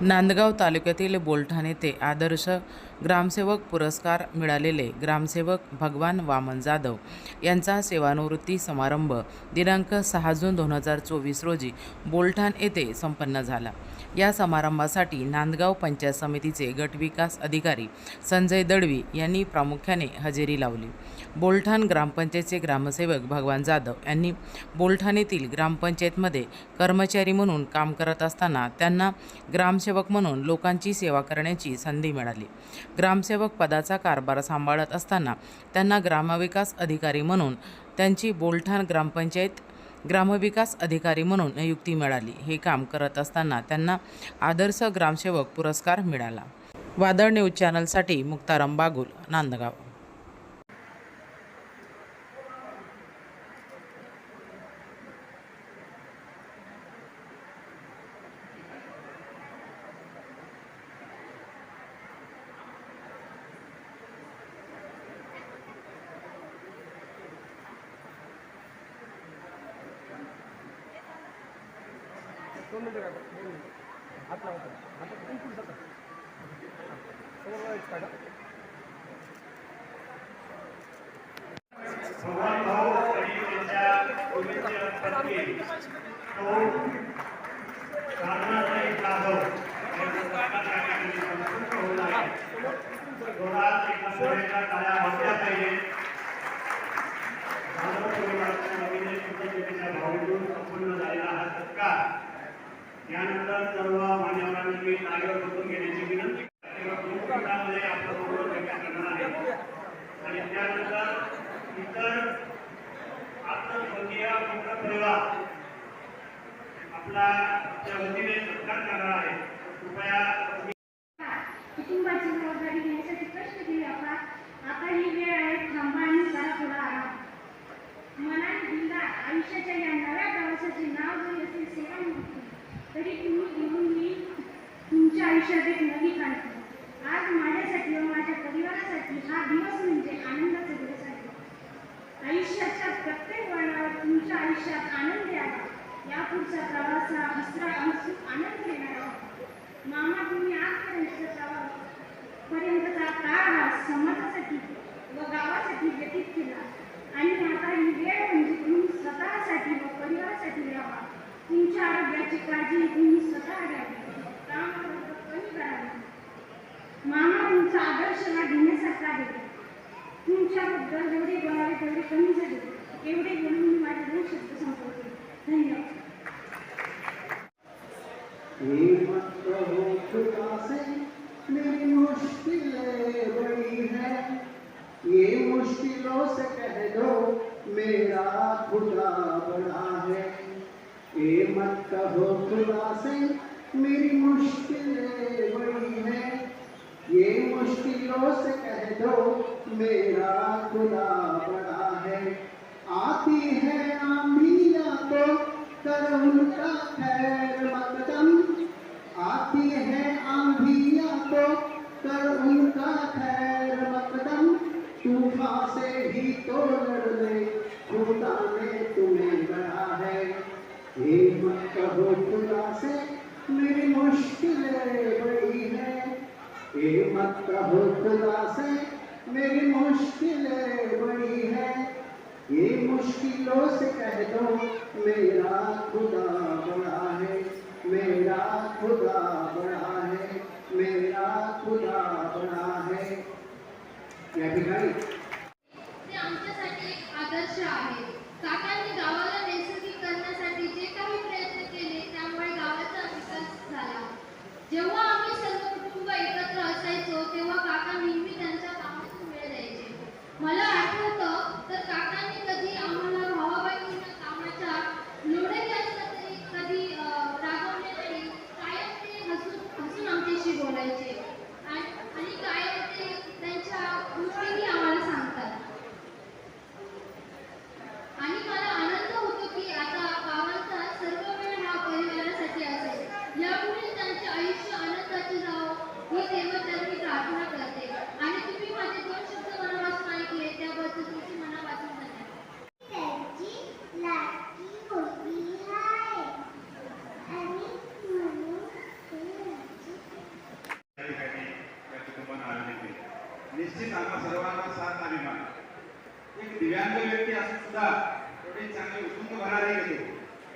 नांदगाव तालुक्यातील बोलठाण येथे आदर्श ग्रामसेवक पुरस्कार मिळालेले ग्रामसेवक भगवान वामन जाधव यांचा सेवानिवृत्ती समारंभ दिनांक सहा जून दोन हजार चोवीस रोजी बोलठाण येथे संपन्न झाला. या समारंभासाठी नांदगाव पंचायत समितीचे गटविकास अधिकारी संजय दळवी यांनी प्रामुख्याने हजेरी लावली. बोलठाण ग्रामपंचायतचे ग्रामसेवक भगवान जाधव यांनी बोलठाणेतील ग्रामपंचायतमध्ये कर्मचारी म्हणून काम करत असताना त्यांना ग्रामसेवक म्हणून लोकांची सेवा करण्याची संधी मिळाली. ग्रामसेवक पदाचा कारभार सांभाळत असताना त्यांना ग्रामविकास अधिकारी म्हणून त्यांची बोलठाण ग्रामपंचायत ग्रामविकास अधिकारी म्हणून नियुक्ती मिळाली. हे काम करत असताना त्यांना आदर्श ग्रामसेवक पुरस्कार मिळाला. वादळ न्यूज चॅनलसाठी मुक्ताराम बागुल नांदगाव. दोन मिनिटं काका दोन मिनिटं हात लावतो हात इकडून पुढे सरका समोर लावायचं काका भगवान भाऊ आणि त्यांच्या पूर्वीचे पत्नी तो रामनाथाई जाधव यांचा सत्कार करण्यासाठी संपूर्ण होत आहे. जोरात एका सभेच्या टाळ्या वाजल्या पाहिजे जाधव परिवाराच्या वतीने कृतज्ञतेच्या भावनेतून संपूर्ण झालेला हा सत्कार यानंतर सर्व मान्यवरांनी मी जागेवर बसून घेण्याची विनंती करते. तेव्हा दोन करणार आहे आणि त्यानंतर इतर आत्मस्वकीय मित्र परिवार आपला त्या वतीने सत्कार करणार आहे कृपया कुटुंबाची जबाबदारी घेण्यासाठी कष्ट केले आपण आता ही वेळ आहे थांबा आणि करा थोडा आराम मनात दिला आयुष्याच्या या नव्या प्रवासाचे नाव जरी असेल सेवानिवृत्ती तरी तुम्ही घेऊन मी तुमच्या आयुष्यात एक नवी क्रांती आज माझ्यासाठी व माझ्या परिवारासाठी हा दिवस म्हणजे आनंदाचा दिवस आहे आयुष्याच्या प्रत्येक वळणावर तुमच्या आयुष्यात आनंद द्यावा या पुढचा प्रवास हा हसरा आनंद देणारा होता. मामा तुम्ही आजपर्यंतचा प्रवास पर्यंतचा काळ हा समाजासाठी व गावासाठी व्यतीत केला. आणि आता ही वेळ म्हणजे तुम्ही स्वतःसाठी व परिवारासाठी राहा. तुमच्या आरोग्याची काळजी तुम्ही स्वतः घ्यावी काम कमी करावे मामा तुमचा आदर्श हा घेण्यासारखा आहे. तुमच्याबद्दल जेवढे बोलावे तेवढे कमी झाले. से मेरी मुश्किलें बड़ी हैं ये मुश्किलों से कह दो, मेरा खुदा मेरी मुश्किलें बड़ी हैं ये मुश्किलों से कह दो खुदा बड़ा है। तूफ़ान से भी तो लड़ ले खुदा ने तुम्हें गढ़ा है। ये मत कहो खुदा से, मेरी मुश्किलें बड़ी है। ये मत कहो खुदा से, मेरी मुश्किलें बड़ी है। ये मुश्किलों से कह दो, मेरा खुदा बड़ा है, मेरा खुदा बड़ा है, मेरा खुदा बड़ा है। या ठिकाणी. ते आमच्यासाठी एक आदर्श आहे. काकांनी गावाला नैसर्गिक करण्यासाठी जे काही प्रयत्न केले त्यामुळे गावाचा विकास झाला. जेव्हा आम्ही सर्व कुटुंब एकत्र असायचो तेव्हा काका नेहमी त्यांच्या कामातून वेळ द्यायचे. मला व्यक्ती असून सुद्धा थोडी चांगले उत्तुंग भरारी गेले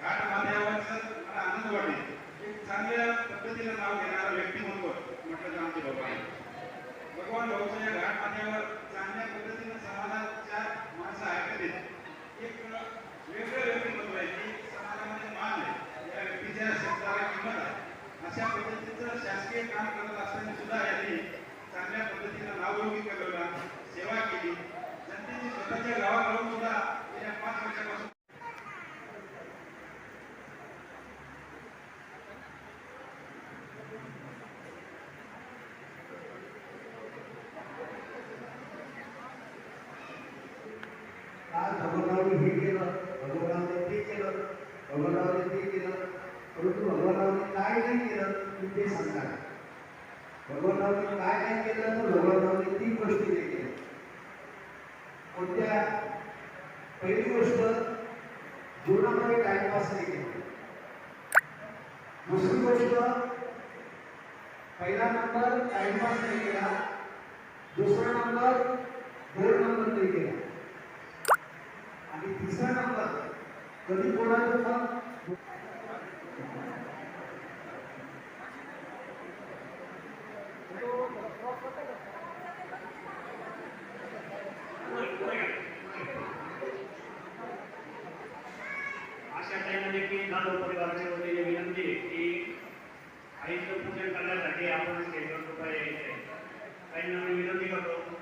घाट माथ्यावरचा मला आनंद वाटेल. एक चांगल्या पद्धतीनं नाव घेणारा व्यक्ती म्हणून म्हटलं तर आमचे बाबा. भगवान भाऊच्या या घाट माथ्यावर चांगल्या पद्धतीनं समाजाच्या माणसं ऐकत आहेत एक वेगळं व्यक्तिमत्व आहे की समाजामध्ये मान आहे या व्यक्तीच्या शब्दाला किंमत आहे अशा पद्धतीचं शासकीय काम करत असताना सुद्धा यांनी चांगल्या पद्धतीनं नावलौकिक कळवला सेवा केली जनतेची स्वतःच्या गावात राहून सुद्धा गेल्या पाच वर्षापासून आज भगवंताने हे केलं भगवंताने ते केलं भगवंताने ते केलं. परंतु भगवंताने काय नाही केलं तुम्ही ते सांगा भगवंताने काय नाही केलं तर भगवंताने तीन गोष्टी नाही केल्या कोणत्या? पहिली गोष्ट जीवनामध्ये टाइमपास नाही केला. दुसरी गोष्ट पहिला नंबर टाइमपास नाही केला. दुसरा नंबर दोन नंबर नाही केला. आणि तिसरा नंबर कधी कोणाचं पण अशा टाइममध्ये की जाधव परिवाराच्या वतीने विनंती आहे की आईचं पूजन करण्यासाठी आपण स्टेजवर कृपया यायचे आहे. ताईंना मी विनंती करतो